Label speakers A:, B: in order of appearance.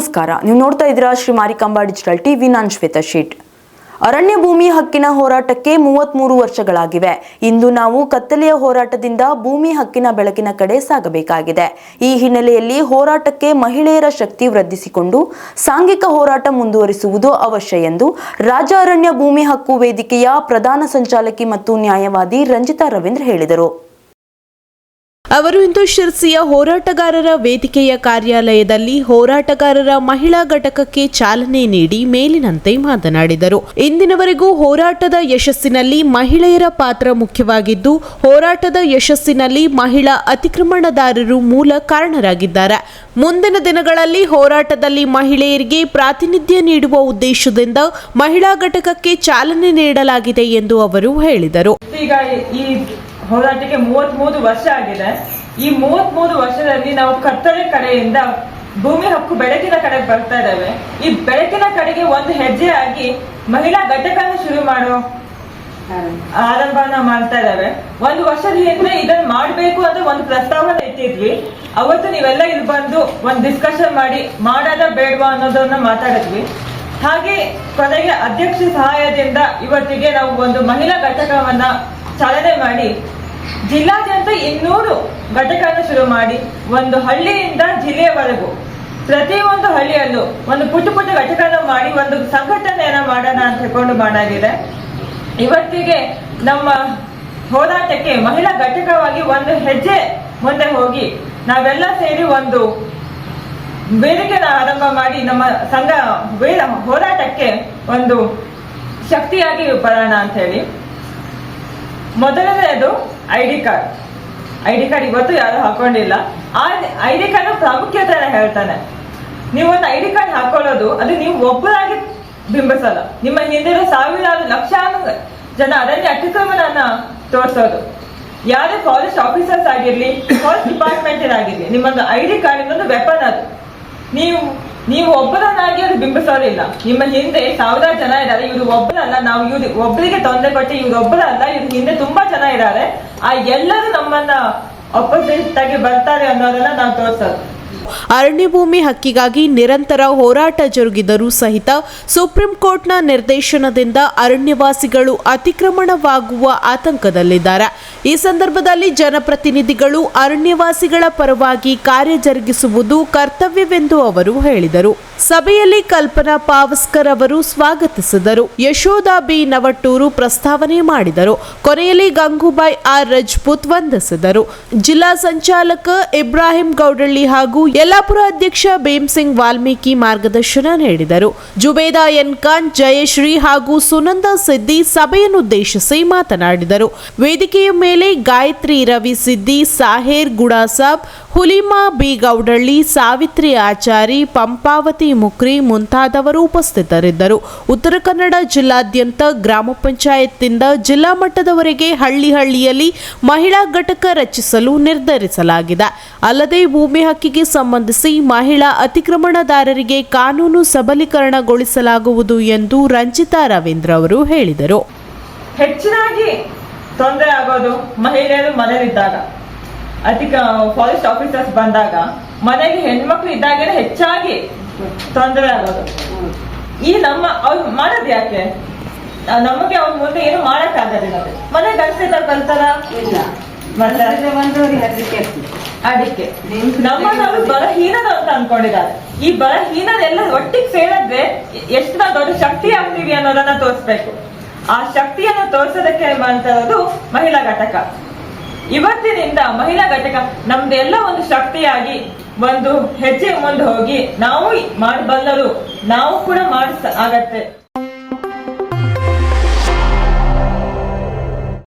A: ನಮಸ್ಕಾರ. ನೀವು ನೋಡ್ತಾ ಇದ್ದೀರಾ ಶ್ರೀ ಮಾರಿಕಾಂಬಾ ಡಿಜಿಟಲ್ ಟಿವಿ. ನಾನು ಶ್ವೇತಾ ಶೀಟ್. ಅರಣ್ಯ ಭೂಮಿ ಹಕ್ಕಿನ ಹೋರಾಟಕ್ಕೆ ಮೂವತ್ಮೂರು ವರ್ಷಗಳಾಗಿವೆ. ಇಂದು ನಾವು ಕತ್ತಲೆಯ ಹೋರಾಟದಿಂದ ಭೂಮಿ ಹಕ್ಕಿನ ಬೆಳಕಿನ ಕಡೆ ಸಾಗಬೇಕಾಗಿದೆ. ಈ ಹಿನ್ನೆಲೆಯಲ್ಲಿ ಹೋರಾಟಕ್ಕೆ ಮಹಿಳೆಯರ ಶಕ್ತಿ ವೃದ್ಧಿಸಿಕೊಂಡು ಸಾಂಘಿಕ ಹೋರಾಟ ಮುಂದುವರಿಸುವುದು ಅವಶ್ಯ ಎಂದು ರಾಜ್ಯ ಅರಣ್ಯ ಭೂಮಿ ಹಕ್ಕು ವೇದಿಕೆಯ ಪ್ರಧಾನ ಸಂಚಾಲಕಿ ಮತ್ತು ನ್ಯಾಯವಾದಿ ರಂಜಿತಾ ರವೀಂದ್ರ ಹೇಳಿದರು.
B: ಅವರು ಇಂದು ಶಿರ್ಸಿಯ ಹೋರಾಟಗಾರರ ವೇದಿಕೆಯ ಕಾರ್ಯಾಲಯದಲ್ಲಿ ಹೋರಾಟಗಾರರ ಮಹಿಳಾ ಘಟಕಕ್ಕೆ ಚಾಲನೆ ನೀಡಿ ಮೇಲಿನಂತೆ ಮಾತನಾಡಿದರು. ಇಂದಿನವರೆಗೂ ಹೋರಾಟದ ಯಶಸ್ಸಿನಲ್ಲಿ ಮಹಿಳೆಯರ ಪಾತ್ರ ಮುಖ್ಯವಾಗಿದ್ದು, ಹೋರಾಟದ ಯಶಸ್ಸಿನಲ್ಲಿ ಮಹಿಳಾ ಅತಿಕ್ರಮಣದಾರರು ಮೂಲ ಕಾರಣರಾಗಿದ್ದಾರೆ. ಮುಂದಿನ ದಿನಗಳಲ್ಲಿ ಹೋರಾಟದಲ್ಲಿ ಮಹಿಳೆಯರಿಗೆ ಪ್ರಾತಿನಿಧ್ಯ ನೀಡುವ ಉದ್ದೇಶದಿಂದ ಮಹಿಳಾ ಘಟಕಕ್ಕೆ ಚಾಲನೆ ನೀಡಲಾಗಿದೆ ಎಂದು ಅವರು ಹೇಳಿದರು.
C: ಹೋರಾಟಕ್ಕೆ ಮೂವತ್ತ್ ಮೂರು ವರ್ಷ ಆಗಿದೆ. ಈ ಮೂವತ್ತ್ ಮೂರು ವರ್ಷದಲ್ಲಿ ನಾವು ಕತ್ತಲೆ ಕಡೆಯಿಂದ ಭೂಮಿ ಹಕ್ಕು ಬೆಳಕಿನ ಕಡೆ ಬರ್ತಾ ಇದ್ದಾವೆ. ಈ ಬೆಳಕಿನ ಕಡೆಗೆ ಒಂದು ಹೆಜ್ಜೆ ಆಗಿ ಮಹಿಳಾ ಘಟಕನ ಶುರು ಮಾಡೋ ಆರಂಭನ ಮಾಡ್ತಾ ಇದ್ದಾವೆ. ಒಂದು ವರ್ಷದ ಹಿಂದೆ ಇದನ್ನ ಮಾಡ್ಬೇಕು ಅಂತ ಒಂದು ಪ್ರಸ್ತಾವನೆ ಇಟ್ಟಿದ್ವಿ. ಅವತ್ತು ನೀವೆಲ್ಲ ಇಲ್ಲಿ ಬಂದು ಒಂದು ಡಿಸ್ಕಷನ್ ಮಾಡಿ ಮಾಡದ ಬೇಡವಾ ಅನ್ನೋದನ್ನ ಮಾತಾಡಿದ್ವಿ. ಹಾಗೆ ಕೊನೆಗೆ ಅಧ್ಯಕ್ಷ ಸಹಾಯದಿಂದ ಇವತ್ತಿಗೆ ನಾವು ಒಂದು ಮಹಿಳಾ ಘಟಕವನ್ನ ಚಾಲನೆ ಮಾಡಿ ಜಿಲ್ಲಾದ್ಯಂತ ಇನ್ನೂರು ಘಟಕವನ್ನು ಶುರು ಮಾಡಿ ಒಂದು ಹಳ್ಳಿಯಿಂದ ಜಿಲ್ಲೆಯವರೆಗೂ. ಪ್ರತಿಯೊಂದು ಹಳ್ಳಿಯಲ್ಲೂ ಒಂದು ಪುಟ್ಟ ಪುಟ್ಟ ಘಟಕನ ಮಾಡಿ ಒಂದು ಸಂಘಟನೆಯನ್ನ ಮಾಡೋಣ ಅಂತ ಹೇಳ್ಕೊಂಡು ಮಾಡಾಗಿದೆ. ಇವತ್ತಿಗೆ ನಮ್ಮ ಹೋರಾಟಕ್ಕೆ ಮಹಿಳಾ ಘಟಕವಾಗಿ ಒಂದು ಹೆಜ್ಜೆ ಮುಂದೆ ಹೋಗಿ ನಾವೆಲ್ಲ ಸೇರಿ ಒಂದು ವೇದಿಕೆನ ಆರಂಭ ಮಾಡಿ ನಮ್ಮ ಸಂಘ ಹೋರಾಟಕ್ಕೆ ಒಂದು ಶಕ್ತಿಯಾಗಿ ಬರೋಣ ಅಂತ ಹೇಳಿ. ಮೊದಲನೇದು I D card. I D card ಇವತ್ತು ಯಾರು ಹಾಕೊಂಡಿಲ್ಲ. ಆ ಐ ಡಿ ಕಾರ್ಡ್ ಪ್ರಾಮುಖ್ಯತೆ ಹೇಳ್ತಾನೆ. ನೀವು ಒಂದು ಐ ಡಿ ಕಾರ್ಡ್ ಹಾಕೊಳ್ಳೋದು ಅದು ನೀವು ಒಬ್ಬರಾಗಿ ಬಿಂಬಿಸಲ್ಲ. ನಿಮ್ಮ ಹಿಂದಿರೋ ಸಾವಿರಾರು ಲಕ್ಷಾನು ಜನ ಅರಣ್ಯ ಅತಿಕ್ರಮಣನ ತೋರಿಸೋದು. ಯಾರೇ ಫಾರೆಸ್ಟ್ ಆಫೀಸರ್ಸ್ ಆಗಿರ್ಲಿ ಫಾರೆಸ್ಟ್ ಡಿಪಾರ್ಟ್ಮೆಂಟ್ ಆಗಿರ್ಲಿ ನಿಮ್ಮೊಂದು ಐ ಡಿ ಕಾರ್ಡ್ ಇನ್ನೊಂದು ವೆಪನ್ ಅದು. ನೀವು ನೀವು ಒಬ್ಬರನ್ನಾಗಿ ಅದು ಬಿಂಬಿಸೋದಿಲ್ಲ ನಿಮ್ಮ ಹಿಂದೆ ಸಾವಿರಾರು ಜನ ಇದ್ದಾರೆ. ಇವರು ಒಬ್ಬರಲ್ಲ ನಾವು ಇವ್ರು ಒಬ್ಬರಿಗೆ ತೊಂದರೆ ಕೊಟ್ಟು ಇವ್ರು ಒಬ್ಬರಲ್ಲ ಇವ್ರ ಹಿಂದೆ ತುಂಬಾ ಜನ ಇದ್ದಾರೆ. ಆ ಎಲ್ಲರೂ ನಮ್ಮನ್ನ ಅಪೋಸಿಟ್ ಆಗಿ ಬರ್ತಾರೆ ಅನ್ನೋದನ್ನ ನಾವು ತೋರ್ಸೋದು.
B: ಅರಣ್ಯ ಭೂಮಿ ಹಕ್ಕಿಗಾಗಿ ನಿರಂತರ ಹೋರಾಟ ಜರುಗಿದರೂ ಸಹಿತ ಸುಪ್ರೀಂ ಕೋರ್ಟ್ನ ನಿರ್ದೇಶನದಿಂದ ಅರಣ್ಯವಾಸಿಗಳು ಅತಿಕ್ರಮಣವಾಗುವ ಆತಂಕದಲ್ಲಿದ್ದಾರೆ. ಈ ಸಂದರ್ಭದಲ್ಲಿ ಜನಪ್ರತಿನಿಧಿಗಳು ಅರಣ್ಯವಾಸಿಗಳ ಪರವಾಗಿ ಕಾರ್ಯ ಜರುಗಿಸುವುದು ಕರ್ತವ್ಯವೆಂದು ಅವರು ಹೇಳಿದರು. ಸಭೆಯಲ್ಲಿ ಕಲ್ಪನಾ ಪಾವಸ್ಕರ್ ಅವರು ಸ್ವಾಗತಿಸಿದರು. ಯಶೋಧ ಬಿ. ನವಟೂರು ಪ್ರಸ್ತಾವನೆ ಮಾಡಿದರು. ಕೊನೆಯಲ್ಲಿ ಗಂಗೂಬಾಯಿ ಆರ್. ರಜಪೂತ್ ವಂದಿಸಿದರು. ಜಿಲ್ಲಾ ಸಂಚಾಲಕ ಇಬ್ರಾಹಿಂ ಗೌಡಳ್ಳಿ ಹಾಗೂ ಯಲ್ಲಾಪುರ ಅಧ್ಯಕ್ಷ ಭೀಮ್ಸಿಂಗ್ ವಾಲ್ಮೀಕಿ ಮಾರ್ಗದರ್ಶನ ನೀಡಿದರು. ಜುಬೇದಾ ಎನ್. ಖಾನ್, ಜಯಶ್ರೀ ಹಾಗೂ ಸುನಂದ ಸಿದ್ದಿ ಸಭೆಯನ್ನುದ್ದೇಶಿಸಿ ಮಾತನಾಡಿದರು. ವೇದಿಕೆಯ ಮೇಲೆ ಗಾಯತ್ರಿ ರವಿ ಸಿದ್ದಿ, ಸಾಹೇರ್ ಗುಡಾಸಾಬ್, ಹುಲಿಮಾ ಬಿ. ಗೌಡಳ್ಳಿ, ಸಾವಿತ್ರಿ ಆಚಾರಿ, ಪಂಪಾವತಿ ಮುಕ್ರಿ ಮುಂತಾದವರು ಉಪಸ್ಥಿತರಿದ್ದರು. ಉತ್ತರ ಕನ್ನಡ ಜಿಲ್ಲಾದ್ಯಂತ ಗ್ರಾಮ ಪಂಚಾಯತ್ನಿಂದ ಜಿಲ್ಲಾ ಮಟ್ಟದವರೆಗೆ ಹಳ್ಳಿ ಹಳ್ಳಿಯಲ್ಲಿ ಮಹಿಳಾ ಘಟಕ ರಚಿಸಲು ನಿರ್ಧರಿಸಲಾಗಿದೆ. ಅಲ್ಲದೆ ಭೂಮಿ ಹಕ್ಕಿಗೆ ಸಂಬಂಧಿಸಿ ಮಹಿಳಾ ಅತಿಕ್ರಮಣದಾರರಿಗೆ ಕಾನೂನು ಸಬಲೀಕರಣಗೊಳಿಸಲಾಗುವುದು ಎಂದು ರಂಜಿತಾ ರವೀಂದ್ರ ಅವರು ಹೇಳಿದರು.
C: ಹೆಚ್ಚಿನಾಗಿ ತೊಂದರೆ ಆಗೋದು ಮಹಿಳೆಯರು ಮನೆಯಲ್ಲಿದ್ದಾಗ. ಅಧಿಕ ಫಾರೆಸ್ಟ್ ಆಫೀಸರ್ಸ್ ಬಂದಾಗ ಮನೆಗೆ ಹೆಣ್ಮಕ್ಳು ಇದ್ದಾಗಲೇ ಹೆಚ್ಚಾಗಿ ತೊಂದರೆ ಆಗೋದು. ಈ ನಮ್ಮ ಅವ್ರು ಮಾಡೋದು ಯಾಕೆ? ನಮಗೆ ಅವ್ರ ಮುಂದೆ ಏನು ಮಾಡಕ್ ಆಗೋದಿಲ್ಲ. ಮನೆ ಗಂಡಸಿದ್ದಾರೆ ಬರ್ತಾರ
D: ಇಲ್ಲ. ಅದಕ್ಕೆ
C: ನಮ್ಮನ್ನ ಅವ್ರು ಬಲಹೀನದ ಅಂತ ಅನ್ಕೊಂಡಿದ್ದಾರೆ ಈ ಬಲಹೀನದೆಲ್ಲ ಒಟ್ಟಿಗೆ ಸೇರಿದ್ರೆ ಎಷ್ಟು ನಾವು ದೊಡ್ಡ ಶಕ್ತಿ ಆಗ್ತೀವಿ ಅನ್ನೋದನ್ನ ತೋರಿಸ್ಬೇಕು. ಆ ಶಕ್ತಿಯನ್ನು ತೋರಿಸೋದಕ್ಕೆ ಇರೋದು ಮಹಿಳಾ ಘಟಕ. ಇವತ್ತಿನಿಂದ ಮಹಿಳಾ ಘಟಕ ನಮ್ದೆಲ್ಲ ಒಂದು ಶಕ್ತಿಯಾಗಿ ಒಂದು ಹೆಜ್ಜೆ ಮುಂದೆ ಹೋಗಿ ನಾವು ಮಾಡಬಲ್ಲರು ನಾವು ಕೂಡ ಮಾಡಿಸ ಆಗತ್ತೆ.